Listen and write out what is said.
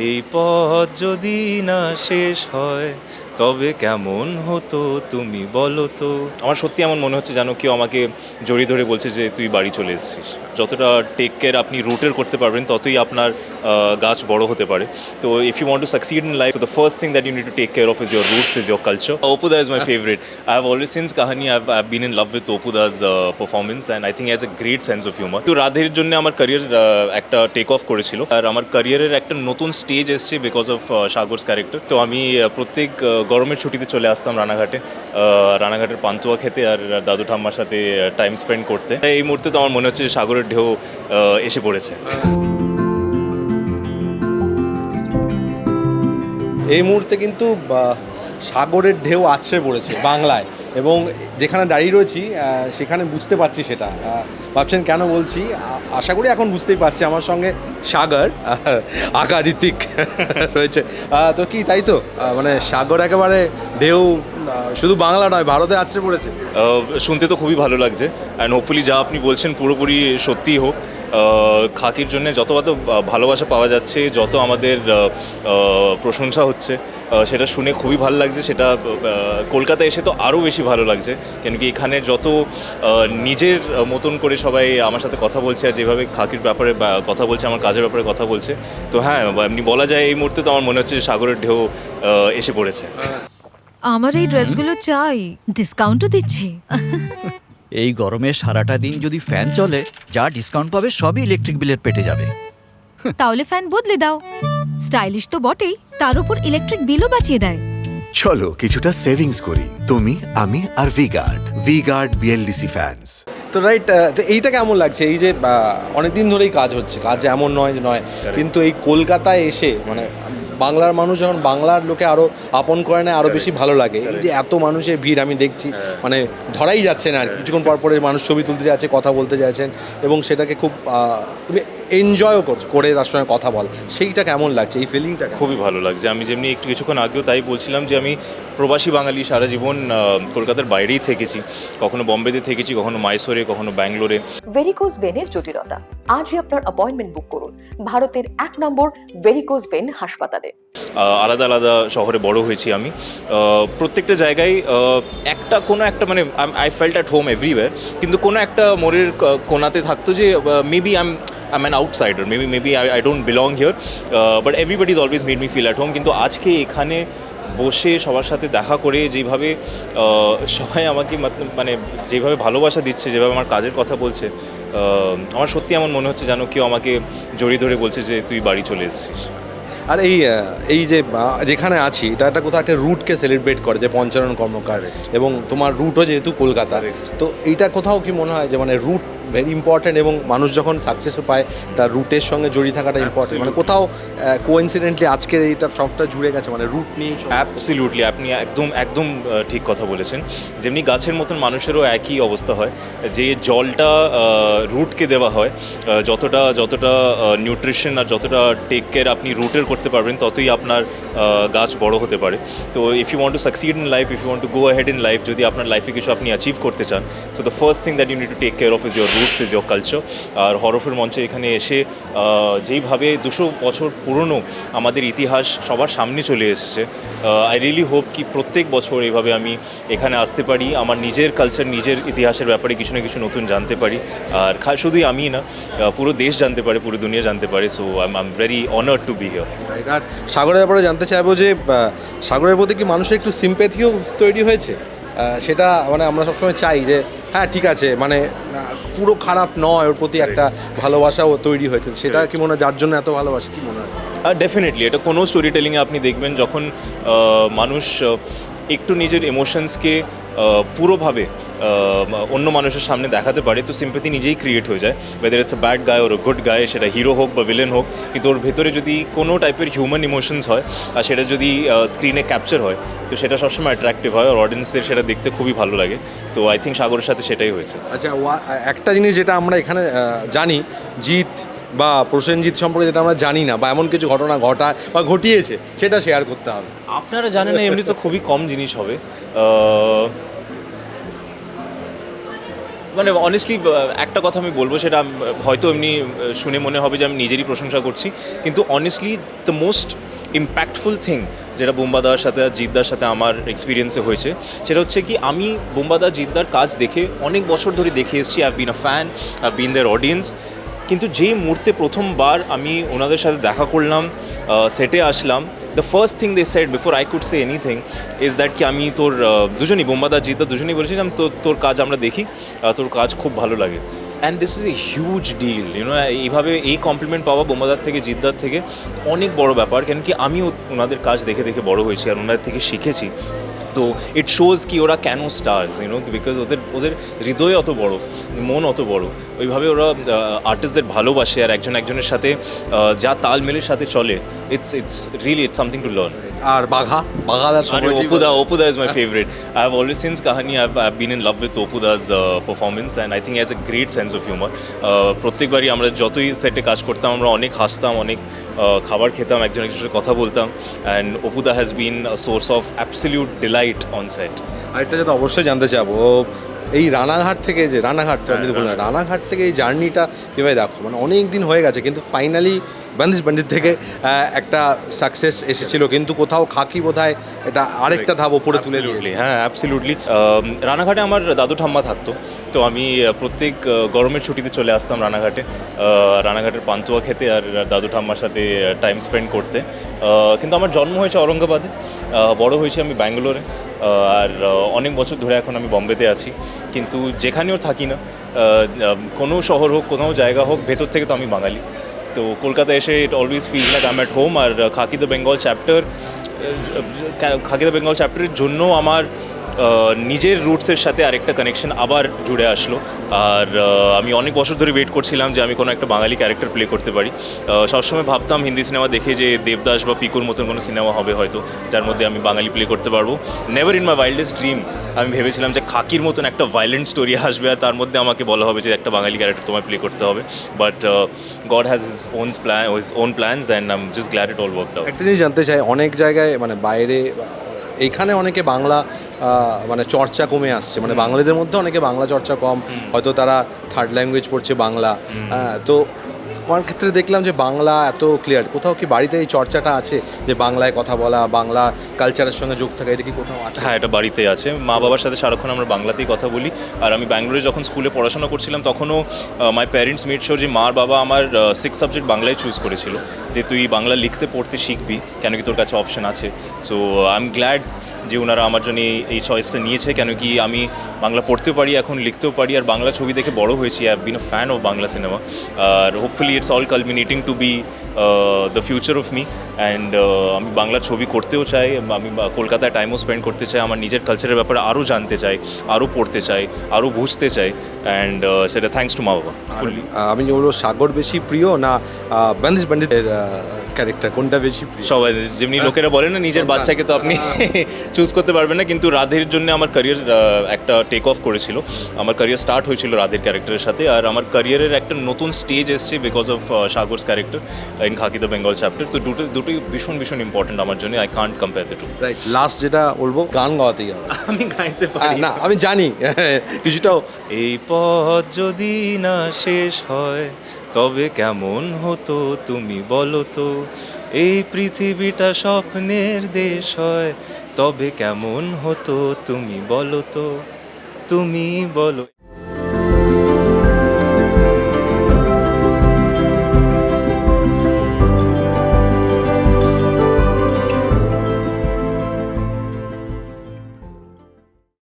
এই পথ যদি না শেষ হয় তবে কেমন হতো তুমি বলো তো? আমার সত্যি এমন মনে হচ্ছে জানো কেউ আমাকে জড়িয়ে ধরে বলছে যে তুই বাড়ি চলে এসেছিস। যতটা টেক কেয়ার আপনি রুটের করতে পারবেন ততই আপনার গাছ বড় হতে পারে। তো if you want to succeed in life the first thing that you need to take care of is your roots is your culture Opuda is my favourite I have always since Kahaani I have been in love with Opuda's performance and I think has a great sense of humour তো রাধের জন্য আমার career একটা take off করেছিল। আর আমার ক্যারিয়ারের একটা নতুন স্টেজ এসছে বিকজ অফ সাগরস ক্যারেক্টার তো আমি প্রত্যেক আহ, গরমের ছুটিতে চলে আসতাম রানাঘাটে রানাঘাটের পান্তুয়া খেতে আর দাদু ঠাম্মার সাথে টাইম স্পেন্ড করতে। এই মুহূর্তে তো আমার মনে হচ্ছে সাগরের ঢেউ এসে পড়েছে। এই মুহূর্তে কিন্তু সাগরের ঢেউ আছড়ে পড়েছে বাংলায়। এবং যেখানে দাঁড়িয়ে রয়েছি সেখানে বুঝতে পারছি সেটা। ভাবছেন কেন বলছি? আশা করি এখন বুঝতেই পারছি আমার সঙ্গে সাগর আগা ঋতিক রয়েছে। তো কি, তাই তো? মানে সাগর একেবারে ঢেউ শুধু বাংলা নয় ভারতে আছড়ে পড়েছে। শুনতে তো খুবই ভালো লাগছে। অ্যান্ড হোপফুলি যা আপনি বলছেন পুরোপুরি সত্যিই হোক। খাকির জন্য যত কত ভালোবাসা পাওয়া যাচ্ছে যত আমাদের প্রশংসা হচ্ছে সেটা শুনে খুবই ভালো লাগছে সেটা কলকাতা এসে তো আরও বেশি ভালো লাগছে। কেন কি এখানে যত নিজের মতন করে সবাই আমার সাথে কথা বলছে আর যেভাবে খাকির ব্যাপারে কথা বলছে আমার কাজের ব্যাপারে কথা বলছে তো হ্যাঁ এমনি বলা যায় এই মুহূর্তে তো আমার মনে হচ্ছে সাগরের ঢেউ এসে পড়েছে। আমার এই ড্রেসগুলো চাই। ডিসকাউন্টও দিচ্ছে। এই গরমে সারাটা দিন যদি ফ্যান চলে যা ডিসকাউন্ট পাবে সবই ইলেকট্রিক বিলের পেটে যাবে। তাহলে ফ্যান বদলে দাও। স্টাইলিশ তো বটেই তার উপর ইলেকট্রিক বিলও বাঁচিয়ে দেয়। চলো কিছুটা সেভিংস করি তুমি আমি আর V Guard V-Guard V-Guard BLDC fans তো রাইট তো এইটা কেমন লাগছে? এই যে অনেক দিন ধরেই কাজ হচ্ছে কাজ এমন নয় যে নয় কিন্তু এই কলকাতায় এসে মানে বাংলার মানুষ যখন বাংলার লোকে আরও আপন করে নেয় আরও বেশি ভালো লাগে। এই যে এত মানুষের ভিড় আমি দেখছি মানে ধরাই যাচ্ছে না আর কিছুক্ষণ পর পরে মানুষ ছবি তুলতে যাচ্ছে, কথা বলতে যাচ্ছেন এবং সেটাকে খুব এনজয়ও করে তার সঙ্গে কথা বল। সেইটা কেমন লাগছে? এই ফিলিংটা খুবই ভালো লাগছে। আমি যেমনি একটু কিছুক্ষণ আগেও তাই বলছিলাম যে আমি প্রবাসী বাঙালি সারা জীবন কলকাতার বাইরেই থেকেছি। কখনো বম্বেতে থেকেছি কখনো মাইসোরে কখনো ব্যাঙ্গালোরে। ভেরিকোজ ভেনের জটিলতা। আজই আপনার অ্যাপয়েন্টমেন্ট বুক করুন। ভারতের এক নম্বর ভেরিকোজ ভেন হাসপাতালে। আলাদা আলাদা শহরে বড় হয়েছি আমি। প্রত্যেকটা জায়গায় একটা কোনো একটা মানে I felt at home everywhere কিন্তু কোনো একটা মোড়ের কোনাতে থাকতো যে maybe I I an outsider maybe maybe I I don't belong here but everybody is always made me feel at home কিন্তু আজকে এখানে বসে সবার সাথে দেখা করে যেভাবে আহ, সবাই আমাকে মানে যেভাবে ভালোবাসা দিচ্ছে যেভাবে আমার কাজের কথা বলছে আহ, আমার সত্যি এমন মনে হচ্ছে জানো কেউ আমাকে জড়িয়ে ধরে বলছে যে তুই বাড়ি চলে এসেছিস। আর এই এই যে যেখানে আছি এটা একটা কোথাও একটা রুটকে সেলিব্রেট করে যে পঞ্চানন কর্মকার এবং তোমার রুটও যেহেতু কলকাতার। তো এইটা কোথাও কি মনে হয় যে মানে রুট ভেরি ইম্পর্ট্যান্ট এবং মানুষ যখন সাকসেস পায় তার রুটের সঙ্গে জড়িয়ে থাকাটা ইম্পর্টেন্ট মানে কোথাও কোইন্সিডেন্টলি আজকের এইটা সবটা জুড়ে গেছে মানে রুট নিয়ে অ্যাবসলিউটলি আপনি একদম একদম ঠিক কথা বলেছেন। যেমনি গাছের মতন মানুষেরও একই অবস্থা হয় যে জলটা রুটকে দেওয়া হয় যতটা যতটা নিউট্রিশন আর যতটা টেক কেয়ার আপনি রুটের করতে পারবেন ততই আপনার গাছ বড় হতে পারে। তো if you want to succeed in life if you want to go ahead in life যদি আপনার লাইফে কিছু আপনি অ্যাচিভ করতে চান so the first thing that you need to take care of is your roots is your culture আর হরফের মঞ্চে এখানে এসে যেইভাবে দুশো বছর পুরনো আমাদের ইতিহাস সবার সামনে চলে এসেছে আই রিয়েলি হোপ কি প্রত্যেক বছর এইভাবে আমি এখানে আসতে পারি, আমার নিজের কালচার নিজের ইতিহাসের ব্যাপারে কিছু না কিছু নতুন জানতে পারি, আর শুধুই আমি না পুরো দেশ জানতে পারে, পুরো দুনিয়া জানতে পারে so I am very honour to be here আর সাগরের ব্যাপারে জানতে চাইব যে সাগরের প্রতি কি মানুষের একটু সিম্প্যাথিও তৈরি হয়েছে? সেটা মানে আমরা সবসময় চাই যে হ্যাঁ ঠিক আছে মানে পুরো খারাপ নয় ওর প্রতি একটা ভালোবাসাও তৈরি হয়েছে। সেটা কি মনে হয়? যার জন্য এত ভালোবাসা কি মনে হয়? ডেফিনেটলি এটা কোনো স্টোরি টেলিংয়ে আপনি দেখবেন যখন মানুষ একটু নিজের ইমোশনসকে পুরোভাবে অন্য মানুষের সামনে দেখাতে পারে, তো সিম্পেথি নিজেই ক্রিয়েট হয়ে যায়। ওয়েদার ইটস ব্যাড গায় ওর গুড গায় সেটা হিরো হোক বা ভিলেন হোক, কিন্তু ওর ভেতরে যদি কোনো টাইপের হিউম্যান ইমোশনস হয়, আর সেটা যদি স্ক্রিনে ক্যাপচার হয়, তো সেটা সবসময় অ্যাট্রাকটিভ হয়, আর অডিয়েন্সের সেটা দেখতে খুবই ভালো লাগে। তো আই থিঙ্ক সাগরের সাথে সেটাই হয়েছে। আচ্ছা একটা জিনিস যেটা আমরা এখানে জানি জিৎ বা প্রসেনজিৎ সম্পর্কে যেটা আমরা জানি না, বা এমন কিছু ঘটনা ঘটায় বা ঘটিয়েছে, সেটা শেয়ার করতে হবে। আপনারা জানেন না এমনি তো খুবই কম জিনিস হবে। মানে অনেস্টলি একটা কথা আমি বলব, সেটা হয়তো এমনি শুনে মনে হবে যে আমি নিজেরই প্রশংসা করছি। কিন্তু honestly the most impactful thing যেটা বোম্বাদার সাথে আর জিদ্দার সাথে আমার এক্সপিরিয়েন্সে হয়েছে, সেটা হচ্ছে কি, আমি বোম্বাদা জিদ্দার কাজ দেখে অনেক বছর ধরে দেখে এসেছি। I been a fan I been their audience কিন্তু যেই মুহূর্তে প্রথমবার আমি ওনাদের সাথে দেখা করলাম সেটে আসলাম the first thing they said before I could say anything is that কি আমি তোর দুজনই বোম্বাদা জিদ্দা দুজনই বলেছিলাম, তোর তোর কাজ আমরা দেখি তোর কাজ খুব ভালো লাগে। And this is a huge deal you know এইভাবে এই কমপ্লিমেন্ট পাওয়া বোম্বাদার থেকে জিদ্দার থেকে অনেক বড় ব্যাপার কেন কি আমিও ওনাদের কাজ দেখে দেখে বড় হয়েছি আর ওনাদের থেকে শিখেছি। তো ইট শোজ কি ওরা কেন স্টার্স ইউনো বিকজ ওদের ওদের হৃদয় অত বড় মন অত বড় ওইভাবে ওরা আর্টিস্টদের ভালোবাসে আর একজন একজনের সাথে যা তালমেলের সাথে চলে it's it's really it's something to learn আর বাঘা বাঘা দাস Opuda, Opuda is my favorite. I've always since Kahani, I've, I've been in love with Opuda's uh, performance, and I think he has a great sense of humor. Uh, প্রত্যেকবারই আমরা যতই সেটে কাজ করতাম আমরা অনেক হাসতাম অনেক খাবার খেতাম, একজন একজনের সাথে কথা বলতাম and Opuda has been source of absolute delight on set. আরেকটা যেটা অবশ্যই জানতে চাবো এই রানাঘাট থেকে যে রানাঘাট তো বললেন রানাঘাট। থেকে এই জার্নিটা কীভাবে দেখো? মানে অনেক দিন হয়ে গেছে কিন্তু ফাইনালি বান্দিশ বান্ডিত থেকে একটা সাকসেস এসেছিল কিন্তু কোথাও খাকি বোধহয় এটা আরেকটা ধাপ ওপরে তুলে দিয়েছে। হ্যাঁ অ্যাবসলিউটলি রানাঘাটে আমার দাদু ঠাম্মা থাকতো তো আমি প্রত্যেক গরমের ছুটিতে চলে আসতাম রানাঘাটে। রানাঘাটের পান্তুয়া খেতে আর দাদু ঠাম্মার সাথে টাইম স্পেন্ড করতে। কিন্তু আমার জন্ম হয়েছে ঔরঙ্গাবাদে বড় হয়েছে আমি ব্যাঙ্গালোরে। আর অনেক বছর ধরে এখন আমি বম্বেতে আছি। কিন্তু যেখানেও থাকি না কোনো শহর হোক, কোনো জায়গা হোক, ভেতর থেকে তো আমি বাঙালি। তো কলকাতা এসে it always feel like I'm at home R Khakee the Bengal chapter Khakee the Bengal চ্যাপ্টারের জন্য আমার নিজের রুটসের সাথে আরেকটা কানেকশন আবার জুড়ে আসলো। আর আমি অনেক বছর ধরে ওয়েট করছিলাম যে আমি কোনো একটা বাঙালি ক্যারেক্টার প্লে করতে পারি। সবসময় ভাবতাম হিন্দি সিনেমা দেখে যে দেবদাস বা পিকুর মতন কোনো সিনেমা হবে হয়তো, যার মধ্যে আমি বাঙালি প্লে করতে পারব। Never in my wildest dream আমি ভেবেছিলাম যে খাকির মতন একটা ভায়োলেন্ট স্টোরি আসবে আর তার মধ্যে আমাকে বলা হবে যে একটা বাঙালি ক্যারেক্টার তোমায় প্লে করতে হবে। But God has his own plan his own plans and I am just glad it all work out একটা জিনিস জানতে চাই, অনেক জায়গায় মানে বাইরে এইখানে অনেকে বাংলা মানে চর্চা কমে আসছে। মানে বাঙালিদের মধ্যে অনেকে বাংলা চর্চা কম। হয়তো তারা থার্ড ল্যাঙ্গুয়েজ পড়ছে বাংলা। হ্যাঁ, তো আমার ক্ষেত্রে দেখলাম যে বাংলা এত ক্লিয়ার কোথাও কি বাড়িতে এই চর্চাটা আছে যে বাংলায় কথা বলা, বাংলা কালচারের সঙ্গে যোগ থাকা, এটা কি কোথাও আছে? হ্যাঁ এটা বাড়িতে আছে। মা বাবার সাথে সারাক্ষণ আমরা বাংলাতেই কথা বলি। আর আমি ব্যাঙ্গালোরে যখন স্কুলে পড়াশোনা করছিলাম, তখনও মাই প্যারেন্টস মেড শোর যে মার বাবা আমার সিক্স সাবজেক্ট বাংলায় চুজ করেছিল। যে তুই বাংলা লিখতে, পড়তে শিখবি, কেন কি তোর কাছে অপশন আছে? সো আই এম গ্ল্যাড যে ওনারা আমার জন্য এই- চয়েসটা নিয়েছে, কেন কি আমি বাংলা পড়তেও পারি, এখন লিখতেও পারি, আর বাংলা ছবি দেখে বড় হয়েছি। I been fan of Bangla cinema R hopefully it's all culminating to be the future of me and আমি বাংলা ছবি করতেও চাই, আমি কলকাতায় টাইমও স্পেন্ড করতে চাই, আমার নিজের কালচারের ব্যাপারে আরও জানতে চাই আরও পড়তে চাই আরও বুঝতে চাই অ্যান্ড সেটা থ্যাঙ্কস টু মা বাবা। আমি বলব, সাগর বেশি প্রিয় না বান্দিশ বান্ডিতের ক্যারেক্টার কোনটা বেশি সবাই যেমনি লোকেরা বলে না নিজের বাচ্চাকে তো আপনি চুজ করতে পারবেন না কিন্তু রাধের জন্য আমার ক্যারিয়ার একটা টেক অফ করেছিল। আমার ক্যারিয়ার স্টার্ট হয়েছিল রাধের ক্যারেক্টারের সাথে আর আমার ক্যারিয়ারের একটা নতুন স্টেজ এসছে because of Sagar's character in Khakee the Bengal chapter তো দুটো দুটোই ভীষণ ভীষণ ইম্পর্টেন্ট আমার জন্য I can't compare the two right last যেটা বলব গান গাওয়াতেই হবে। আমি গাইতে পারি। না আমি জানি কিছুটাও। এই পথ যদি না শেষ হয় তবে কেমন হতো তুমি বলো তো? এই পৃথিবীটা স্বপ্নের দেশ হয়, তবে কেমন হতো তুমি বলো তো? তুমি বলো।